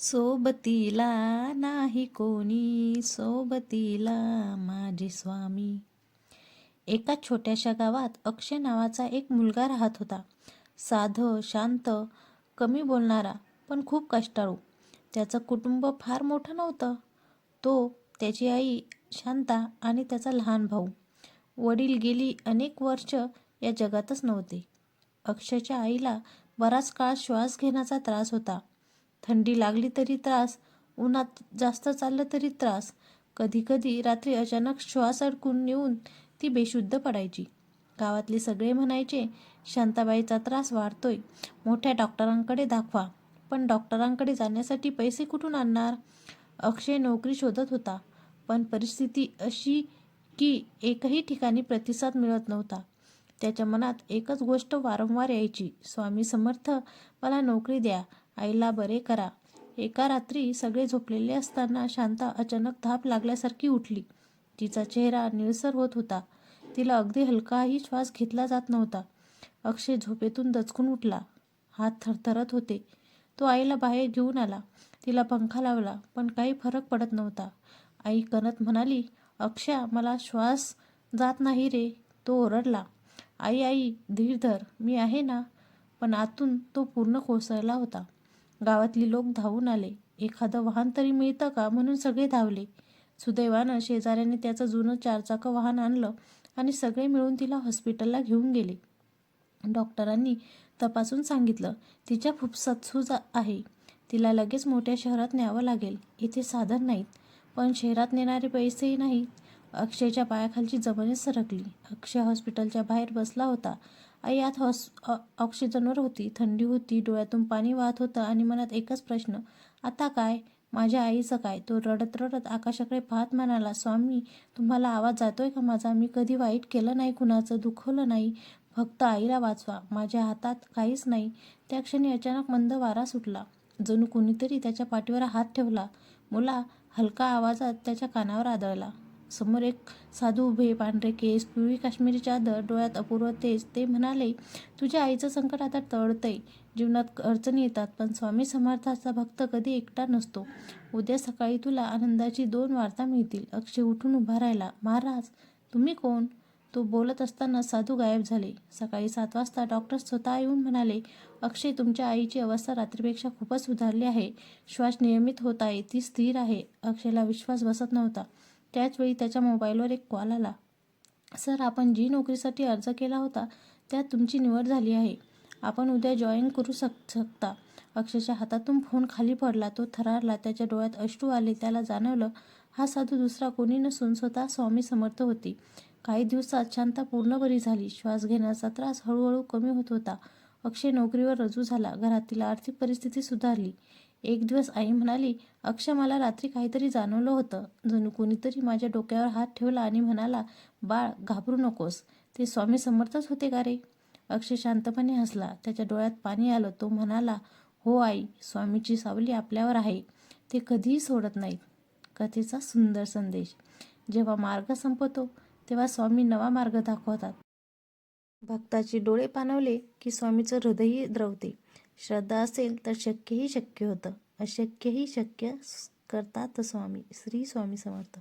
सोबतीला नाही कोणी सोबतीला माझे स्वामी. एका छोट्याशा गावात अक्षय नावाचा एक मुलगा राहत होता. साधं शांत कमी बोलणारा पण खूप कष्टाळू. त्याचं कुटुंब फार मोठं नव्हतं. तो त्याची आई शांता आणि त्याचा लहान भाऊ. वडील गेली अनेक वर्ष या जगातच नव्हते. अक्षयच्या आईला बराच काळ श्वास घेण्याचा त्रास होता. थंडी लागली तरी त्रास उन्हात जास्त चाललं तरी त्रास. कधीकधी रात्री अचानक श्वास अडकून येऊन ती बेशुद्ध पडायची. गावातले सगळे म्हणायचे शांताबाईचा त्रास वाढतोय. मोठ्या डॉक्टरांकडे दाखवा. पण डॉक्टरांकडे जाण्यासाठी पैसे कुठून आणणार? अक्षय नोकरी शोधत होता पण परिस्थिती अशी की एकही ठिकाणी प्रतिसाद मिळत नव्हता. त्याच्या मनात एकच गोष्ट वारंवार यायची स्वामी समर्थ मला नोकरी द्या. आईला बरे करा. एका रात्री सगळे झोपलेले असताना शांता अचानक धाप लागल्यासारखी उठली. तिचा चेहरा निळसर होत होता. तिला अगदी हलकाही श्वास घेतला जात नव्हता. अक्षय झोपेतून दचकून उठला. हात थरथरत होते. तो आईला बाहेर घेऊन आला. तिला पंखा लावला पण काही फरक पडत नव्हता. आई कनत म्हणाली अक्षया मला श्वास जात नाही रे. तो ओरडला आई आई धीर धर मी आहे ना. पण आतून तो पूर्ण कोसळला होता. गावातली लोक धावून आले. एखादं वाहन तरी मिळतं का म्हणून सगळे धावले. सुदैवानं शेजाऱ्याने त्याचं जुनं चारचाकं वाहन आणलं आणि सगळे मिळून तिला हॉस्पिटलला घेऊन गेले. डॉक्टरांनी तपासून सांगितलं तिच्या फुफ्सात सूज आहे. तिला लगेच मोठ्या शहरात न्यावं लागेल. इथे साधन नाहीत. पण शहरात नेणारे पैसेही नाहीत. अक्षयच्या पायाखालची जमीनच सरकली. अक्षय हॉस्पिटलच्या बाहेर बसला होता. यात आत हॉस ऑक्सिजनवर होती. थंडी होती डोळ्यातून पाणी वाहत होतं आणि मनात एकच प्रश्न आता काय? माझ्या आईचं काय? तो रडत रडत आकाशाकडे पाहत म्हणाला स्वामी तुम्हाला आवाज जातोय का माझा? मी कधी वाईट केलं नाही कुणाचं दुखवलं नाही. फक्त आईला वाचवा. माझ्या हातात काहीच नाही. त्या क्षणी अचानक मंद वारा सुटला. जणू कुणीतरी त्याच्या पाठीवर हात ठेवला. मुला हलका आवाजात त्याच्या कानावर आदळला. समोर एक साधू उभे पांढरे केस पिवळी काश्मीरी चादर डोळ्यात अपूर्व तेज. ते म्हणाले तुझ्या आईचं संकट आता टळतंय. जीवनात अडचणी येतात पण स्वामी समर्थाचा भक्त कधी एकटा नसतो. उद्या सकाळी तुला आनंदाची दोन वार्ता मिळतील. अक्षय उठून उभा राहिला महाराज तुम्ही कोण? तो बोलत असताना साधू गायब झाले. सकाळी सात वाजता डॉक्टर स्वतः येऊन म्हणाले अक्षय तुमच्या आईची अवस्था रात्रीपेक्षा खूपच सुधारली आहे. श्वास नियमित होत आहे ती स्थिर आहे. अक्षयला विश्वास बसत नव्हता. त्याचवेळी त्याच्या मोबाईलवर एक कॉल आला. सर आपण जी नोकरीसाठी अर्ज केला होता त्यात तुमची निवड झाली आहे. आपण उद्या जॉईन करू शक शकता. अक्षयच्या हातातून फोन खाली पडला. तो थरारला. त्याच्या डोळ्यात अश्रू आले. त्याला जाणवलं हा साधू दुसरा कोणी नसून स्वतः स्वामी समर्थ होती. काही दिवसात शांता पूर्ण बरी झाली. श्वास घेण्याचा त्रास हळूहळू कमी होत होता. अक्षय नोकरीवर रजू झाला. घरातील आर्थिक परिस्थिती सुधारली. एक दिवस आई म्हणाली अक्षय मला रात्री काहीतरी जाणवलं होतं. जणू कोणीतरी माझ्या डोक्यावर हात ठेवला आणि म्हणाला बाळ घाबरू नकोस. ते स्वामी समर्थच होते का रे? अक्षय शांतपणे हसला. त्याच्या डोळ्यात पाणी आलं. तो म्हणाला हो आई स्वामीची सावली आपल्यावर आहे. ते कधीही सोडत नाहीत. कथेचा सुंदर संदेश. जेव्हा मार्ग संपतो तेव्हा स्वामी नवा मार्ग दाखवतात. भक्ताचे डोळे पाणवले की स्वामीचं हृदयही द्रवते. श्रद्धा असेल तर शक्यही शक्य होतं. अशक्यही शक्य करतात स्वामी श्री स्वामी समर्थ.